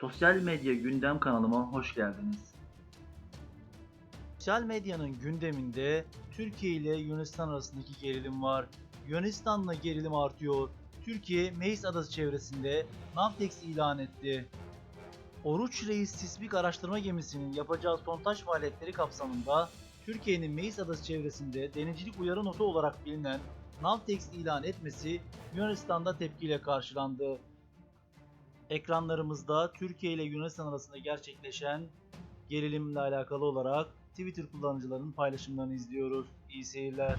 Sosyal medya gündem kanalıma hoş geldiniz. Sosyal medyanın gündeminde Türkiye ile Yunanistan arasındaki gerilim var. Yunanistan'la gerilim artıyor. Türkiye Meis Adası çevresinde Navtex ilan etti. Oruç Reis sismik araştırma gemisinin yapacağı sondaj faaliyetleri kapsamında Türkiye'nin Meis Adası çevresinde denizcilik uyarı notu olarak bilinen Navtex ilan etmesi Yunanistan'da tepkiyle karşılandı. Ekranlarımızda Türkiye ile Yunanistan arasında gerçekleşen gerilimle alakalı olarak Twitter kullanıcılarının paylaşımlarını izliyoruz. İyi seyirler.